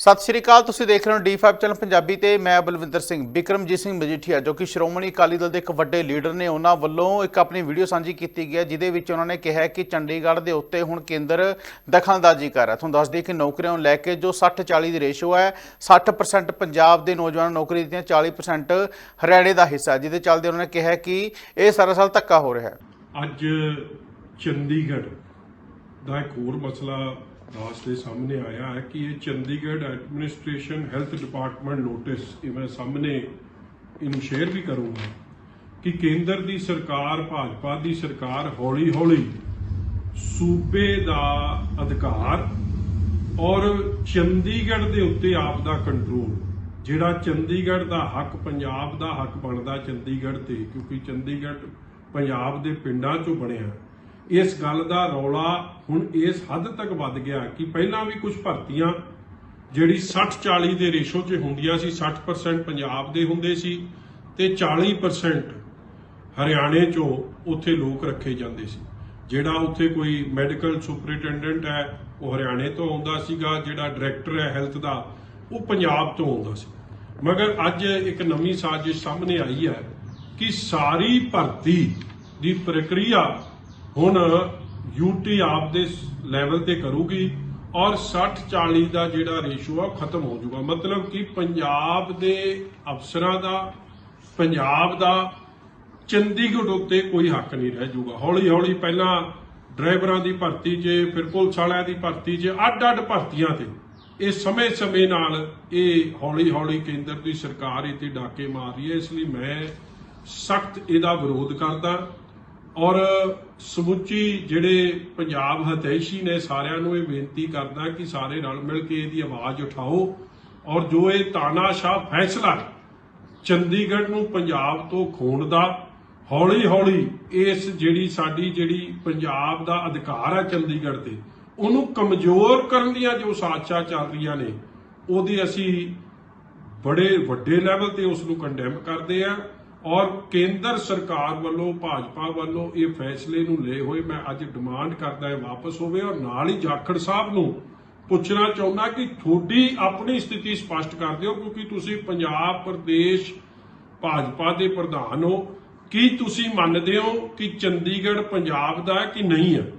ਸਤਿ ਸ਼੍ਰੀ ਅਕਾਲ, ਤੁਸੀਂ ਦੇਖ ਰਹੇ ਹੋ D5 ਚੈਨਲ ਪੰਜਾਬੀ ਤੇ ਮੈਂ ਬਲਵਿੰਦਰ ਸਿੰਘ ਬਿਕਰਮਜੀਤ ਸਿੰਘ ਮਜੀਠੀਆ, ਜੋ ਕਿ ਸ਼੍ਰੋਮਣੀ ਅਕਾਲੀ ਦਲ ਦੇ ਇੱਕ ਵੱਡੇ ਲੀਡਰ ਨੇ, ਉਹਨਾਂ ਵੱਲੋਂ ਇੱਕ ਆਪਣੀ ਵੀਡੀਓ ਸਾਂਝੀ ਕੀਤੀ ਗਈ ਹੈ, ਜਿਹਦੇ ਵਿੱਚ ਉਹਨਾਂ ਨੇ ਕਿਹਾ ਕਿ ਚੰਡੀਗੜ੍ਹ ਦੇ ਉੱਤੇ ਹੁਣ ਕੇਂਦਰ ਦਖਲਅੰਦਾਜ਼ੀ ਕਰ ਰਿਹਾ ਤੁਹਾਨੂੰ ਦੱਸ ਦਈਏ ਕਿ ਨੌਕਰੀਆਂ ਨੂੰ ਲੈ ਕੇ ਜੋ 60 40 ਦੀ ਰੇਸ਼ੋ ਹੈ 60% ਪੰਜਾਬ ਦੇ ਨੌਜਵਾਨ ਨੌਕਰੀ ਦਿੱਤੀਆਂ 40% ਹਰਿਆਣੇ ਦਾ ਹਿੱਸਾ ਜਿਹਦੇ ਚੱਲਦੇ ਉਹਨਾਂ ਨੇ ਕਿਹਾ ਕਿ ਇਹ ਸਾਰਾ ਸਾਲ ਧੱਕਾ ਹੋ ਰਿਹਾ ਹੈ। ਅੱਜ ਚੰਡੀਗੜ੍ਹ ਦਾ ਇੱਕ ਹੋਰ ਮਸਲਾ ਦਾਸ ਸਾਹਮਣੇ ਆਇਆ ਹੈ ਕਿ ਇਹ Chandigarh administration health department notice, ਇਹ ਮੈਂ ਸਾਹਮਣੇ ਇਹਨੂੰ ਸ਼ੇਅਰ ਵੀ ਕਰੂੰਗਾ ਕਿ ਕੇਂਦਰ ਦੀ ਸਰਕਾਰ, ਭਾਜਪਾ ਦੀ ਸਰਕਾਰ ਹੌਲੀ-ਹੌਲੀ ਸੂਬੇ ਦਾ ਅਧਿਕਾਰ ਔਰ ਚੰਡੀਗੜ੍ਹ ਦੇ ਉੱਤੇ ਆਪ ਦਾ ਕੰਟਰੋਲ ਜਿਹੜਾ ਚੰਡੀਗੜ੍ਹ ਦਾ ਹੱਕ ਪੰਜਾਬ ਦਾ ਹੱਕ ਬਣਦਾ ਚੰਡੀਗੜ੍ਹ ਤੇ, ਕਿਉਂਕਿ ਚੰਡੀਗੜ੍ਹ ਪੰਜਾਬ ਦੇ ਪਿੰਡਾਂ ਚੋਂ ਬਣਿਆ। ਇਸ ਗੱਲ ਦਾ ਰੌਲਾ ਹੁਣ ਇਸ ਹੱਦ ਤੱਕ ਵੱਧ ਗਿਆ ਕਿ ਪਹਿਲਾਂ ਵੀ ਕੁਝ ਭਰਤੀਆਂ ਜਿਹੜੀ 60 40 ਦੇ ਰੇਸ਼ੋ 'ਚ ਹੁੰਦੀਆਂ ਸੀ 60% ਪੰਜਾਬ ਦੇ ਹੁੰਦੇ ਸੀ ਤੇ 40% ਹਰਿਆਣੇ 'ਚੋਂ ਉੱਥੇ ਲੋਕ ਰੱਖੇ ਜਾਂਦੇ ਸੀ। ਜਿਹੜਾ ਉੱਥੇ ਕੋਈ ਮੈਡੀਕਲ ਸੁਪਰਿੰਟੈਂਡੈਂਟ ਹੈ, ਉਹ ਹਰਿਆਣੇ ਤੋਂ ਆਉਂਦਾ ਸੀਗਾ, ਜਿਹੜਾ ਡਾਇਰੈਕਟਰ ਹੈ ਹੈਲਥ ਦਾ, ਉਹ ਪੰਜਾਬ ਤੋਂ ਆਉਂਦਾ ਸੀ। ਮਗਰ ਅੱਜ ਇੱਕ ਨਵੀਂ ਸਾਜ਼ਿਸ਼ ਸਾਹਮਣੇ ਆਈ ਹੈ ਕਿ ਸਾਰੀ ਭਰਤੀ ਦੀ ਪ੍ਰਕਿਰਿਆ ਹੁਣ ਯੂਟੀ ਆਪ ਦੇ ਲੈਵਲ ਤੇ ਕਰੂਗੀ ਔਰ 60 40 ਦਾ ਜਿਹੜਾ ਰੇਸ਼ੋ ਆ ਉਹ ਖਤਮ ਹੋ ਜਾਊਗਾ। ਮਤਲਬ ਕਿ ਪੰਜਾਬ ਦੇ ਅਫਸਰਾਂ ਦਾ, ਪੰਜਾਬ ਦਾ ਚੰਡੀਗੜ੍ਹ ਉੱਤੇ ਕੋਈ ਹੱਕ ਨਹੀਂ ਰਹਿ ਜਾਊਗਾ। ਹੌਲੀ ਹੌਲੀ ਪਹਿਲਾਂ ਡਰਾਈਵਰਾਂ ਦੀ ਭਰਤੀ 'ਚ ਫਿਰ ਪੁਲਿਸ ਵਾਲਿਆਂ ਦੀ ਭਰਤੀ 'ਚ ਅੱਡ-ਅੱਡ ਭਰਤੀਆਂ ਤੇ। ਇਹ ਸਮੇਂ-ਸਮੇਂ ਨਾਲ ਇਹ ਹੌਲੀ ਹੌਲੀ ਕੇਂਦਰ ਦੀ ਸਰਕਾਰ ਇਹ ਤੇ ਡਾਕੇ ਮਾਰ ਰਹੀ ਹੈ। ਇਸ ਲਈ ਮੈਂ ਸਖਤ ਇਹਦਾ ਵਿਰੋਧ ਕਰਦਾ। ਔਰ ਸਮੁੱਚੀ ਜਿਹੜੇ ਪੰਜਾਬ ਹਤੈਸ਼ੀ ਨੇ ਸਾਰਿਆਂ ਨੂੰ ਇਹ ਬੇਨਤੀ ਕਰਦਾ ਕਿ ਸਾਰੇ ਰਲ ਮਿਲ ਕੇ ਇਹਦੀ ਆਵਾਜ਼ ਉਠਾਓ ਔਰ ਜੋ ਇਹ ਤਾਨਾਸ਼ਾਹ ਫੈਸਲਾ ਚੰਡੀਗੜ੍ਹ ਨੂੰ ਪੰਜਾਬ ਤੋਂ ਖੋਣ ਦਾ ਹੌਲੀ ਹੌਲੀ ਇਸ ਜਿਹੜੀ ਸਾਡੀ ਜਿਹੜੀ ਪੰਜਾਬ ਦਾ ਅਧਿਕਾਰ ਹੈ ਚੰਡੀਗੜ੍ਹ ਤੇ, ਉਹਨੂੰ ਕਮਜ਼ੋਰ ਕਰਨ ਦੀਆਂ ਜੋ ਸਾਜ਼ਿਸ਼ਾਂ ਚੱਲ ਰਹੀਆਂ ਨੇ, ਉਹਦੀ ਅਸੀਂ ਬੜੇ ਵੱਡੇ ਲੈਵਲ ਤੇ ਉਸ ਨੂੰ ਕੰਡੈਮ ਕਰਦੇ ਆ ਔਰ ਕੇਂਦਰ ਸਰਕਾਰ ਵੱਲੋਂ, ਭਾਜਪਾ ਵੱਲੋਂ ਇਹ ਫੈਸਲੇ ਨੂੰ ਲਏ ਹੋਏ ਮੈਂ ਅੱਜ ਡਿਮਾਂਡ ਕਰਦਾ ਹੈ ਵਾਪਸ ਹੋਵੇ ਔਰ ਨਾਲ ਹੀ ਜਾਖੜ ਸਾਹਿਬ ਨੂੰ ਪੁੱਛਣਾ ਚਾਹੁੰਦਾ ਕਿ ਤੁਹਾਡੀ ਆਪਣੀ ਸਥਿਤੀ ਸਪਸ਼ਟ ਕਰ ਦਿਓ ਕਿਉਂਕਿ ਤੁਸੀਂ ਪੰਜਾਬ ਪ੍ਰਦੇਸ਼ ਭਾਜਪਾ ਦੇ ਪ੍ਰਧਾਨ ਹੋ। ਕੀ ਤੁਸੀਂ ਮੰਨਦੇ ਹੋ ਕਿ ਚੰਡੀਗੜ੍ਹ ਪੰਜਾਬ ਦਾ ਹੈ ਕਿ ਨਹੀਂ ਹੈ?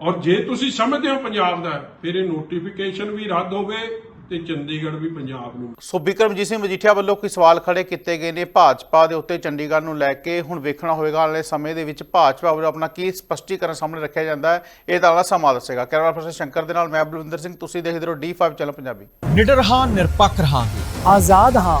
ਔਰ ਜੇ ਤੁਸੀਂ ਸਮਝਦੇ ਹੋ ਪੰਜਾਬ ਦਾ ਫਿਰ ਇਹ ਨੋਟੀਫਿਕੇਸ਼ਨ ਵੀ ਰੱਦ ਹੋਵੇ। ਤੇ ਚੰਡੀਗੜ੍ਹ ਵੀ ਪੰਜਾਬ ਨੂੰ। ਸੋ ਬਿਕਰਮਜੀਤ ਸਿੰਘ ਮਜੀਠੀਆ ਵੱਲੋਂ ਕੋਈ ਸਵਾਲ ਖੜੇ ਕੀਤੇ ਗਏ ਨੇ ਭਾਜਪਾ ਦੇ ਉੱਤੇ ਚੰਡੀਗੜ੍ਹ ਨੂੰ ਲੈ ਕੇ। ਹੁਣ ਵੇਖਣਾ ਹੋਏਗਾ ਆਉਣ ਵਾਲੇ ਸਮੇਂ ਦੇ ਵਿੱਚ ਭਾਜਪਾ ਵੱਲੋਂ ਆਪਣਾ ਕੀ ਸਪਸ਼ਟੀਕਰਨ ਸਾਹਮਣੇ ਰੱਖਿਆ ਜਾਂਦਾ ਹੈ ਇਹ ਤਾਂ ਵਾਲਾ ਸਮਾਂ ਦੱਸੇਗਾ। ਕੈਮਰਾ ਪਰਸਨ ਸ਼ੰਕਰ ਦੇ ਨਾਲ ਮੈਂ ਬਲਵਿੰਦਰ ਸਿੰਘ ਤੁਸੀਂ ਦੇਖਦੇ ਰਹੋ D5 ਚੈਨਲ ਪੰਜਾਬੀ। ਨਿਡਰ ਹਾਂ ਨਿਰਪੱਖ ਰਹਾਂਗੇ। ਆਜ਼ਾਦ ਹਾਂ